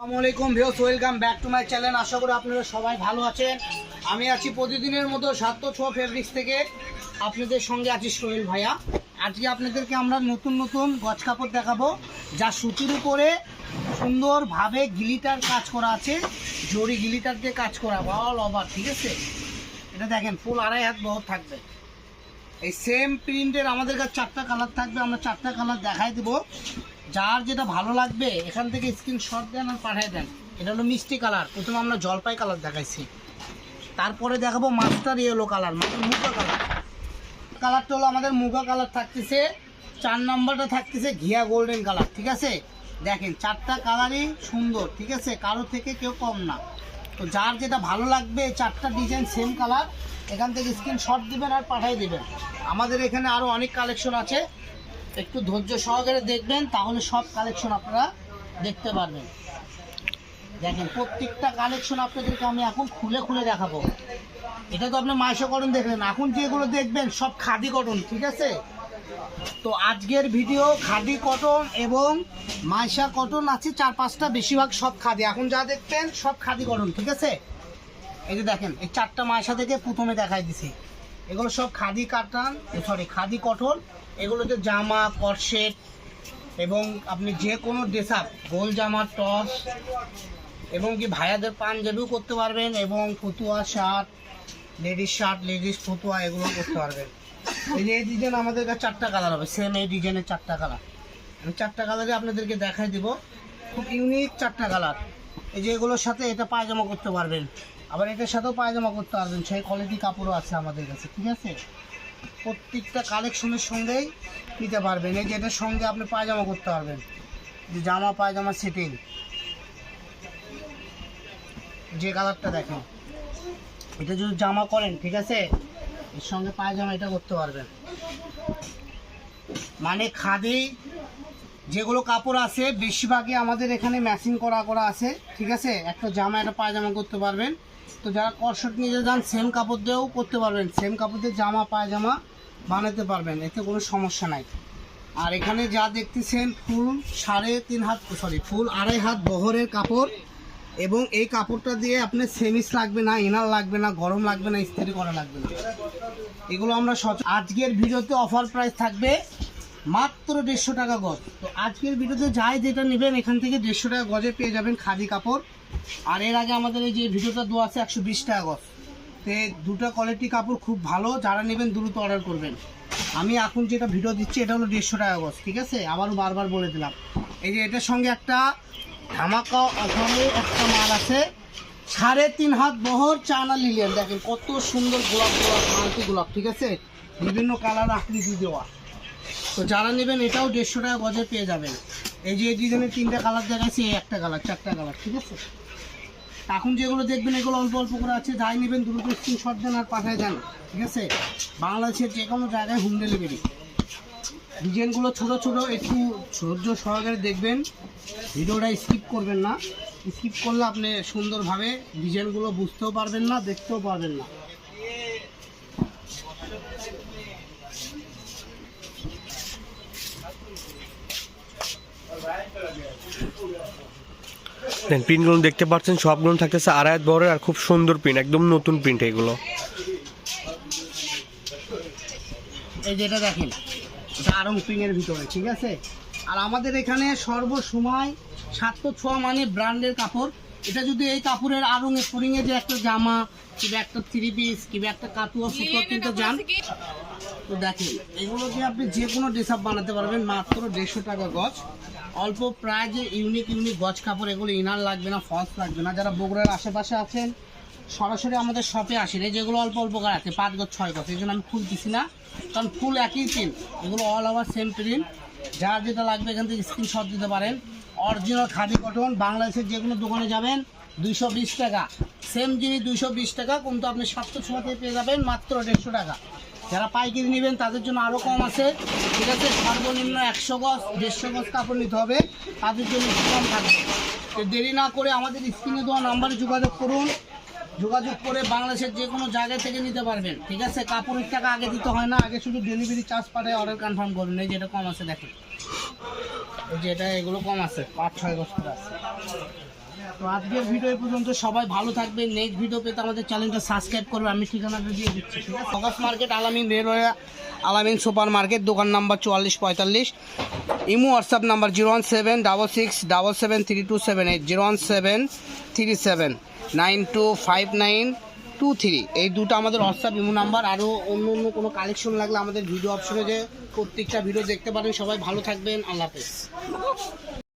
আসসালামু আলাইকুম views welcome back to my channel. আশা করি আপনারা সবাই ভালো আছেন। আমি আছি প্রতিদিনের মতো সাত ছ ফেব্রিক্স থেকে। আপনাদের সঙ্গে আছি সোহেল ভাইয়া। আজকে আপনাদেরকে আমরা নতুন নতুন গছ কাপড় দেখাবো, যা সুতির উপরে সুন্দরভাবে গিলিটার কাজ করা আছে। জরি গিলিটার দিয়ে কাজ করা, অল ওভার, ঠিক আছে? এটা দেখেন, ফুল আড়াই হাত বহর থাকবে। এই সেম প্রিন্টের আমাদের কাছে চারটা কালার থাকবে, আমরা চারটা কালার দেখাই দেবো। যার যেটা ভালো লাগবে, এখান থেকে স্ক্রিনশট দেন আর পাঠিয়ে দেন। এটা হলো মিষ্টি কালার। প্রথমে আমরা জলপাই কালার দেখাইছি। তারপরে দেখাবো মাস্টার ইয়েলো কালার মানে মুগা কালার। কালারটা হলো আমাদের মুগা কালার থাকতেছে। চার নাম্বারটা থাকতেছে ঘিয়া গোল্ডেন কালার, ঠিক আছে? দেখেন, চারটা কালারই সুন্দর, ঠিক আছে? কারও থেকে কেউ কম না। তো যার যেটা ভালো লাগবে চারটা ডিজাইন সেম কালার এখান থেকে স্ক্রিনশট দিবেন আর পাঠিয়ে দিবেন। আমাদের এখানে আরও অনেক কালেকশন আছে। একটু ধৈর্য সহকারে দেখবেন, তাহলে সব কালেকশন আপনারা দেখতে পারবেন। দেখেন, প্রত্যেকটা কালেকশন আপনাদেরকে আমি এখন খুলে খুলে দেখাবো। এটা তো আপনার মাইশা কটন দেখলেন। এখন যেগুলো দেখবেন, সব খাদি কটন ঠিক আছে? তো আজকের ভিডিও খাদি কটন এবং মাইশা কটন আছে চার পাঁচটা, বেশিরভাগ সব খাদি। এখন যা দেখবেন সব খাদি কটন ঠিক আছে? এই যে দেখেন, এই চারটা মাইশা থেকে প্রথমে দেখাই দিছি। এগুলো সব খাদি কাটান সরি খাদি কটন এগুলোতে জামা করসেট এবং আপনি যে কোনো ড্রেস আপ গোল জামা, টস এবং কি ভাইয়াদের পাঞ্জাবিও করতে পারবেন এবং ফতুয়া, শার্ট, লেডিস শার্ট, লেডিস ফতুয়া এগুলো করতে পারবেন। এই যে এই ডিজাইন আমাদের কাছে চারটা কালার হবে সেম এই ডিজাইনের চারটা কালার আমি চারটা কালারে আপনাদেরকে দেখাই দিব। খুব ইউনিক চারটা কালার এই যে এগুলোর সাথে এটা পায়জামা করতে পারবেন। আবার এটার সাথেও পায়জামা করতে পারবেন, সেই কোয়ালিটি কাপড়ও আছে আমাদের কাছে, ঠিক আছে? প্রত্যেকটা কালেকশনের সঙ্গেই নিতে পারবেন। এই যে এটার সঙ্গে আপনি পায়জামা করতে পারবেন। যে জামা, পায়জামা সেটিং যে কালারটা দেখেন। এটা যদি জামা করেন, ঠিক আছে? এর সঙ্গে পায়জামা এটা করতে পারবেন। মানে খাদি, যেগুলো কাপড় আছে, বেশিরভাগই আমাদের এখানে ম্যাচিং করা করা আছে, ঠিক আছে? একটা জামা, একটা পায়জামা করতে পারবেন। তো যারা কটশট নিয়ে যান সেম কাপড় দিয়েও করতে পারবেন সেম কাপড় দিয়ে জামা, পায়জামা বানাতে পারবেন, এতে কোনো সমস্যা নাই। আর এখানে যা দেখতেছেন, ফুল সাড়ে তিন হাত সরি ফুল আড়াই হাত বহরের কাপড় এবং এই কাপড়টা দিয়ে আপনার সেমিস লাগবে না, ইনার লাগবে না, গরম লাগবে না, ইস্ত্রি করা লাগবে না। এগুলো আমরা সচ আজকের ভিডিওতে অফার প্রাইস থাকবে মাত্র দেড়শো টাকা গজ। তো আজকের ভিডিওতে যাই যেটা নেবেন, এখান থেকে দেড়শো টাকা গজে পেয়ে যাবেন খাদি কাপড়। আর এর আগে আমাদের এই যে ভিডিওটা দেওয়া আছে, একশো বিশ টাকা গজ। তো দুটো কোয়ালিটি কাপড় খুব ভালো, যারা নেবেন দ্রুত অর্ডার করবেন। আমি এখন যেটা ভিডিও দিচ্ছি, এটা হলো দেড়শো টাকা গজ, ঠিক আছে? আবারও বারবার বলে দিলাম। এই যে এটার সঙ্গে একটা ধামাকা একটা মাল আছে। সাড়ে তিন হাত বহর চানা লিলিয়ান দেখেন কত সুন্দর গোলাপ গোলাপ মালতি গোলাপ, ঠিক আছে? বিভিন্ন কালার আকৃতি দেওয়া। তো যারা নেবেন এটাও দেড়শো টাকা গজে পেয়ে যাবেন। এই যে এই ডিজাইনের তিনটা কালার দেখাচ্ছি এই একটা কালার চারটা কালার ঠিক আছে? এখন যেগুলো দেখবেন, এগুলো অল্প অল্প করে আছে। যাই নেবেন দ্রুত স্ক্রিনশট দেন আর পাঠায় যান ঠিক আছে? বাংলাদেশের যে কোনো জায়গায় হোম ডেলিভারি ডিজাইনগুলো ছোট ছোট, একটু ধৈর্য সহকারে দেখবেন। ভিডিওটা স্কিপ করবেন না। স্কিপ করলে আপনি সুন্দরভাবে ডিজাইনগুলো বুঝতেও পারবেন না, দেখতেও পারবেন না। দেন প্রিন্টগুলো দেখতে পাচ্ছেন, সবগুলো থাকতেছে আড়াই বড়ের আর খুব সুন্দর প্রিন্ট একদম নতুন প্রিন্ট এগুলো। এই যেটা দেখেন আরং পিংয়ের ভিতরে, ঠিক আছে? আর আমাদের এখানে সর্বসময় সাতশো ছোঁয়া মানে ব্র্যান্ডের কাপড়। এটা যদি এই কাপড়ের আরং স্প্রিংয়ে যে একটা জামা, কিংবা একটা থ্রি পিস কিংবা একটা কাতুয়া ফুতুয়া কিনতে যান তো দেখেন, এগুলো দিয়ে আপনি যে কোনো ড্রেস আপ বানাতে পারবেন, মাত্র দেড়শো টাকা গজ। অল্প প্রায় যে ইউনিক ইউনিক গজ কাপড়, এগুলো ইনার লাগবে না ফলস লাগবে না। যারা বগুড়ার আশেপাশে আছেন, সরাসরি আমাদের শপে আসেন। এই যেগুলো অল্প অল্প করে আছে, পাঁচ গজ, ছয় গজ, এই জন্য আমি ফুল দিছি না। কারণ ফুল একই প্রিন্ট এগুলো অল ওভার সেম প্রিন্ট যার যেটা লাগবে এখান থেকে স্ক্রিনশট দিতে পারেন। অরিজিনাল খাদি কটন বাংলাদেশের যে কোনো দোকানে যাবেন, দুইশো বিশ টাকা। সেম জিনিস দুইশো বিশ টাকা, কিন্তু আপনি সাতশো ছোঁয়াতে পেয়ে যাবেন মাত্র দেড়শো টাকা। যারা পাইকারি নেবেন, তাদের জন্য আরও কম আছে। ঠিক আছে? সর্বনিম্ন একশো গজ, দেড়শো গজ কাপড় নিতে হবে। তাদের জন্য কম থাকবে। তো দেরি না করে আমাদের স্ক্রিনে দেওয়া নাম্বারে যোগাযোগ করুন। যোগাযোগ করে বাংলাদেশের যে কোনো জায়গা থেকে নিতে পারবেন। ঠিক আছে? কাপড়ের টাকা আগে দিতে হয় না। আগে শুধু ডেলিভারি চার্জ পাঠায় অর্ডার কনফার্ম করবেন এই যেটা কম আছে, দেখেন। এই যে এটা, এগুলো কম আছে। পাঁচ, ছয় বছর আছে। তো আজকের ভিডিও পর্যন্ত। সবাই ভালো থাকবে নেক্সট ভিডিও পেতে আমাদের চ্যানেলটা সাবস্ক্রাইব করবে। আমি ঠিকানাটা দিয়ে দিচ্ছি focus market, Alamin railway Alamin super market, দোকান নাম্বার চুয়াল্লিশ পঁয়তাল্লিশ। Imo WhatsApp number zero one seven double six double seven three two seven eight zero one seven three seven nine two five nine two three এই দুটো আমাদের WhatsApp imo number আরও অন্য অন্য কোনো কালেকশন লাগলে আমাদের ভিডিও অপশনে যে প্রত্যেকটা ভিডিও দেখতে পারেন। সবাই ভালো থাকবেন। আল্লাহ হাফেজ।